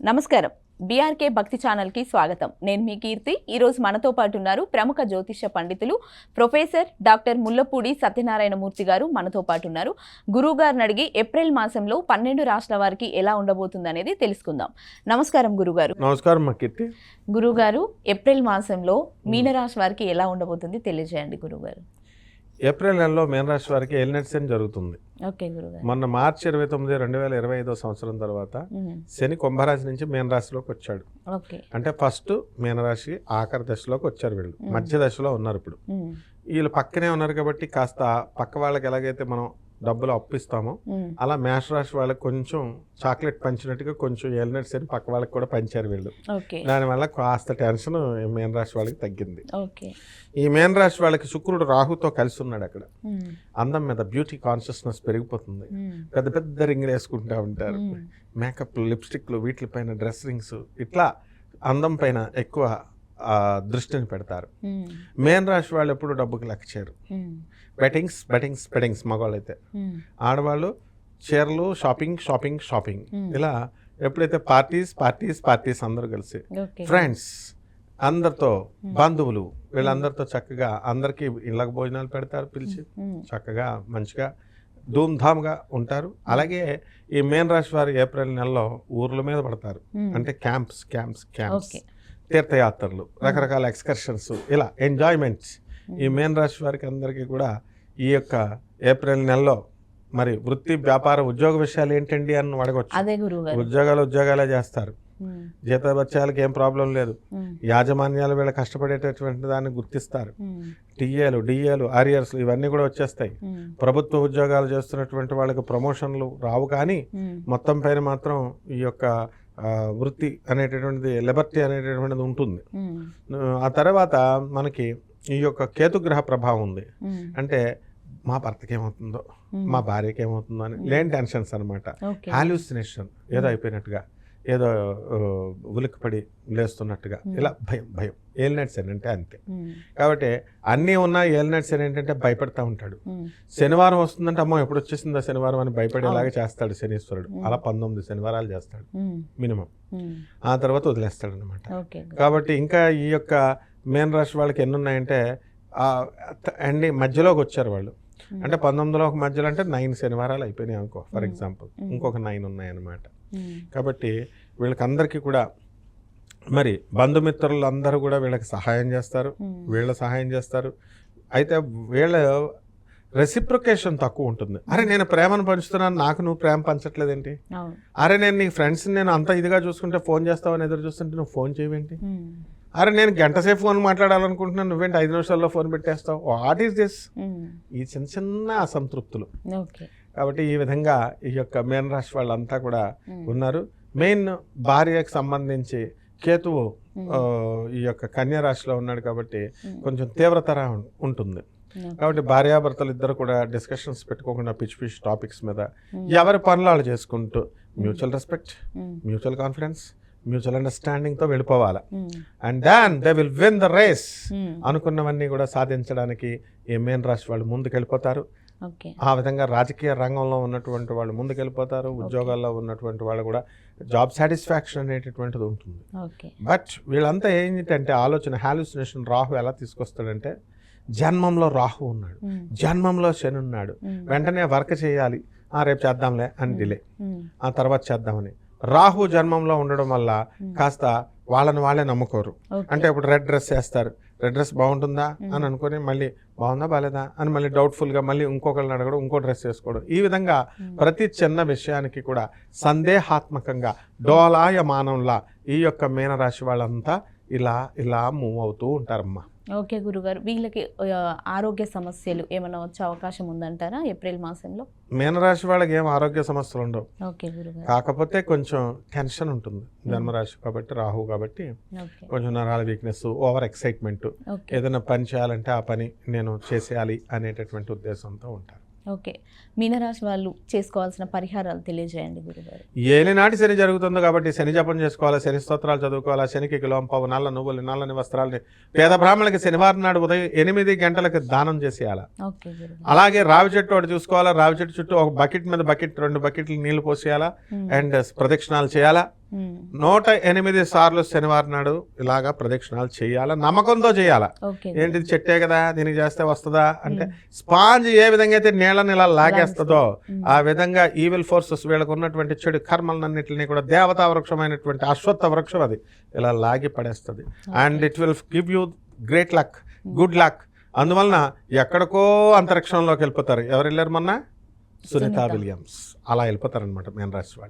నమస్కారం. బీఆర్కే భక్తి ఛానల్కి స్వాగతం. నేను మీ కీర్తి. ఈరోజు మనతో పాటు ఉన్నారు ప్రముఖ జ్యోతిష పండితులు ప్రొఫెసర్ డాక్టర్ ముల్లపూడి సత్యనారాయణమూర్తి గారు మనతో పాటు ఉన్నారు. గురువు గారిని అడిగి ఏప్రిల్ మాసంలో పన్నెండు రాష్ట్రాల వారికి ఎలా ఉండబోతుంది అనేది తెలుసుకుందాం. నమస్కారం గురుగారు. నమస్కారం మా కీర్తి. గురుగారు ఏప్రిల్ మాసంలో మీనరాశి వారికి ఎలా ఉండబోతుంది తెలియజేయండి గురుగారు. ఏప్రిల్ నెలలో మీనరాశి వారికి ఎల్నెట్ శని జరుగుతుంది. మొన్న మార్చి ఇరవై తొమ్మిది రెండు వేల ఇరవై ఐదో సంవత్సరం తర్వాత శని కుంభరాశి నుంచి మీనరాశిలోకి వచ్చాడు. అంటే ఫస్ట్ మీనరాశి ఆఖరి దశలోకి వచ్చారు వీళ్ళు. మధ్య దశలో ఉన్నారు ఇప్పుడు. వీళ్ళు పక్కనే ఉన్నారు కాబట్టి కాస్త పక్క వాళ్ళకి ఎలాగైతే మనం డబ్బులు అప్పిస్తామో. అలా మేష రాశి వాళ్ళకి కొంచెం చాక్లెట్ పంచినట్టుగా కొంచెం ఎల్నెట్ శని పక్క వాళ్ళకి కూడా పంచారు వీళ్ళు. దానివల్ల కాస్త టెన్షన్ మీన రాశి వాళ్ళకి తగ్గింది. ఈ మీన రాశి వాళ్ళకి శుక్రుడు రాహుతో కలిసి ఉన్నాడు అక్కడ. అందం మీద బ్యూటీ కాన్షియస్నెస్ పెరిగిపోతుంది. పెద్ద పెద్ద రింగులు వేసుకుంటూ ఉంటారు. మేకప్లు లిప్స్టిక్లు వీటిపైన డ్రెస్ రింగ్స్ ఇట్లా అందం పైన ఎక్కువ దృష్టిని పెడతారు. మేన్ రాశి వాళ్ళు ఎప్పుడు డబ్బుకి లెక్క చేయరు. ఉమ్, బెట్టింగ్స్ బెట్టింగ్స్ బెట్టింగ్స్ మగవాళ్ళు అయితే ఆడవాళ్ళు చీరలు షాపింగ్ షాపింగ్ షాపింగ్. ఇలా ఎప్పుడైతే పార్టీస్ పార్టీస్ పార్టీస్ అందరూ కలిసి ఫ్రెండ్స్ అందరితో బంధువులు వీళ్ళందరితో చక్కగా అందరికీ ఇళ్ళకి భోజనాలు పెడతారు పిలిచి చక్కగా మంచిగా ధూమ్ధామ్గా ఉంటారు. అలాగే ఈ మేన్ రాశి వారు ఏప్రిల్ నెలలో ఊర్ల మీద పడతారు. అంటే క్యాంప్స్ క్యాంప్స్ క్యాంప్స్. తీర్థయాత్రలు రకరకాల ఎక్స్కర్షన్స్ ఇలా ఎంజాయ్మెంట్స్. ఈ మేన్ రాశి వారికి అందరికీ కూడా ఈ యొక్క ఏప్రిల్ నెలలో మరి వృత్తి వ్యాపార ఉద్యోగ విషయాలు ఏంటండి అని అడగొచ్చు. అదే గురువు గారు ఉద్యోగాలు ఉద్యోగాలే చేస్తారు. జీతభత్యాలకు ఏం ప్రాబ్లం లేదు. యాజమాన్యాలు వీళ్ళ కష్టపడేటటువంటి దాన్ని గుర్తిస్తారు. టీఏలు డిఏలు ఆరియర్స్ ఇవన్నీ కూడా వచ్చేస్తాయి. ప్రభుత్వ ఉద్యోగాలు చేస్తున్నటువంటి వాళ్ళకి ప్రమోషన్లు రావు కానీ మొత్తం పైన మాత్రం ఈ యొక్క వృత్తి అనేటటువంటిది లిబర్టీ అనేటటువంటిది ఉంటుంది. ఆ తర్వాత మనకి ఈ యొక్క కేతుగ్రహ ప్రభావం ఉంది. అంటే మా భర్తకి ఏమవుతుందో మా భార్యకి ఏమవుతుందో అని లేని టెన్షన్స్ అనమాట హాల్యూసినేషన్ ఏదో అయిపోయినట్టుగా. ఏదో ఉలిక్కిపడి లేస్తున్నట్టుగా. ఇలా భయం భయం. ఏలినట్స్ అంటే అంతే. కాబట్టి అన్నీ ఉన్న ఏలినట్స్ ఏంటంటే భయపడతా ఉంటాడు. శనివారం వస్తుందంటే అమ్మో ఎప్పుడు వచ్చేసిందా శనివారం అని భయపడేలాగా చేస్తాడు శనీశ్వరుడు. అలా పంతొమ్మిది శనివారాలు చేస్తాడు. మినిమం. ఆ తర్వాత వదిలేస్తాడు అనమాట కాబట్టి ఇంకా ఈ యొక్క మేన్ రాశి వాళ్ళకి ఎన్ని ఉన్నాయంటే అండి మధ్యలోకి వచ్చారు వాళ్ళు. అంటే పంతొమ్మిదిలో ఒక మధ్యలో అంటే నైన్ శనివారాలు అయిపోయినాయి అనుకో ఫర్. ఎగ్జాంపుల్. ఇంకొక నైన్ ఉన్నాయన్నమాట. కాబట్టి వీళ్ళకందరికీ కూడా మరి బంధుమిత్రులు అందరూ కూడా వీళ్ళకి సహాయం చేస్తారు వీళ్ళ సహాయం చేస్తారు. అయితే వీళ్ళ రెసిప్రొకేషన్ తక్కువ ఉంటుంది. అరే నేను ప్రేమను పంచుతున్నాను నాకు నువ్వు ప్రేమ పంచట్లేదేంటి? అరే నేను నీ ఫ్రెండ్స్ నేను అంత ఇదిగా చూసుకుంటే ఫోన్ చేస్తావని ఎదురు చూస్తుంటే నువ్వు ఫోన్ చేయవేంటి? అరే నేను గంట సేపు ఫోన్ మాట్లాడాలనుకుంటున్నాను. నువ్వేంటి ఐదు నిమిషాల్లో ఫోన్ పెట్టేస్తావు? వాట్ ఈస్ దిస్ ఈ చిన్న చిన్న అసంతృప్తులు. కాబట్టి ఈ విధంగా ఈ యొక్క మేన్ రాశి వాళ్ళంతా కూడా ఉమ్, ఉన్నారు. మెయిన్ భార్యకు సంబంధించి కేతువు ఆ, ఈ యొక్క కన్యా రాశిలో ఉన్నాడు కాబట్టి ఉమ్, కొంచెం తీవ్రతర ఉంటుంది. కాబట్టి భార్యాభర్తలు ఇద్దరు కూడా డిస్కషన్స్ పెట్టుకోకుండా పిచ్చి పిచ్చి టాపిక్స్ మీద ఎవరి పనులు వాళ్ళు చేసుకుంటూ mutual respect mutual confidence mutual అండర్స్టాండింగ్తో వెళ్ళిపోవాలి. And then they will win the race అనుకున్నవన్నీ కూడా సాధించడానికి ఈ మేన్ రాశి వాళ్ళు ముందుకెళ్ళిపోతారు. ఆ విధంగా రాజకీయ రంగంలో ఉన్నటువంటి వాళ్ళు ముందుకెళ్ళిపోతారు. ఉద్యోగాల్లో ఉన్నటువంటి వాళ్ళు కూడా జాబ్ సాటిస్ఫాక్షన్ అనేటటువంటిది ఉంటుంది. బట్ వీళ్ళంతా ఏంటంటే ఆలోచన హాలుసినేషన్ రాహు ఎలా తీసుకొస్తాడంటే జన్మంలో రాహు ఉన్నాడు. ఉమ్, జన్మంలో శని ఉన్నాడు. ఉమ్, వెంటనే వర్క్ చేయాలి. ఆ రేపు చేద్దాంలే అని డిలే. ఉమ్, ఆ తర్వాత చేద్దామని. రాహు జన్మంలో ఉండడం వల్ల కాస్త వాళ్ళని వాళ్ళే నమ్ముకోరు. అంటే ఇప్పుడు రెడ్ డ్రెస్ వేస్తారు. రెడ్ డ్రెస్ బాగుంటుందా. అని అనుకుని మళ్ళీ బాగుందా బాలేదా అని మళ్ళీ డౌట్ఫుల్గా మళ్ళీ ఇంకొకరిని అడగడం ఇంకో డ్రెస్ వేసుకోవడం. ఈ విధంగా ప్రతి చిన్న విషయానికి కూడా సందేహాత్మకంగా డోలాయమానంలా ఈ యొక్క మీనరాశి వాళ్ళంతా ఇలా ఇలా మూవ్ అవుతూ ఉంటారమ్మా. ఓకే గురుగారు. వీళ్ళకి ఆరోగ్య సమస్యలు ఏమైనా వచ్చే అవకాశం ఉందంటారా ఏప్రిల్ మాసంలో? మీనరాశి వాళ్ళకి ఏం ఆరోగ్య సమస్యలు ఉండవు. ఓకే గురుగారు. కాకపోతే కొంచెం టెన్షన్ ఉంటుంది. జన్మరాశి కాబట్టి రాహు కాబట్టి కొంచెం నరాల వీక్నెస్ ఓవర్ ఎక్సైట్మెంట్ ఏదైనా పని చేయాలంటే ఆ పని నేను చేసేయాలి అనేటటువంటి ఉద్దేశంతో ఉంటారు. ఓకే. మీనరాశి వాళ్ళు చేసుకోవాల్సిన పరిహారాలు తెలియజేయండి గురుగారు. ఏలినాటి శని జరుగుతుందో కాబట్టి శని జపం చేసుకోవాలా శని స్తోత్రాలు చదువుకోవాలా శనికి కిలోం పావు నల్ల నువ్వులు నల్లని వస్త్రాలని పేద బ్రాహ్మణులకి శనివారం నాడు ఉదయం ఎనిమిది గంటలకు దానం చేసేయాలా. అలాగే రావి చెట్టు ఒకటి చూసుకోవాలా రావి చెట్టు చుట్టూ ఒక బకెట్ మీద బకెట్ రెండు బకెట్లు నీళ్ళు పోసేయాలా అండ్ ప్రదక్షిణాలు చేయాలా. నూట ఎనిమిది సార్లు శనివారం నాడు ఇలాగా ప్రదక్షిణాలు చేయాలా? నమ్మకంతో చేయాలా? ఏంటిది చెట్టే కదా దీనికి చేస్తే వస్తుందా అంటే స్పాంజ్ ఏ విధంగా అయితే నీళ్ళని ఇలా లాగేస్తుందో. ఆ విధంగా ఈవిల్ ఫోర్సెస్ వీళ్ళకు ఉన్నటువంటి చెడు కర్మలన్నింటినీ కూడా దేవతా వృక్షమైనటువంటి అశ్వత్థ వృక్షం అది ఇలా లాగి పడేస్తుంది. And it will give you great luck good luck అందువలన ఎక్కడికో అంతరిక్షంలోకి వెళ్ళిపోతారు. ఎవరు వెళ్ళారు మొన్న? సునీత. విలియమ్స్. అలా వెళ్ళిపోతారు అనమాట మీన రాశి వాళ్ళు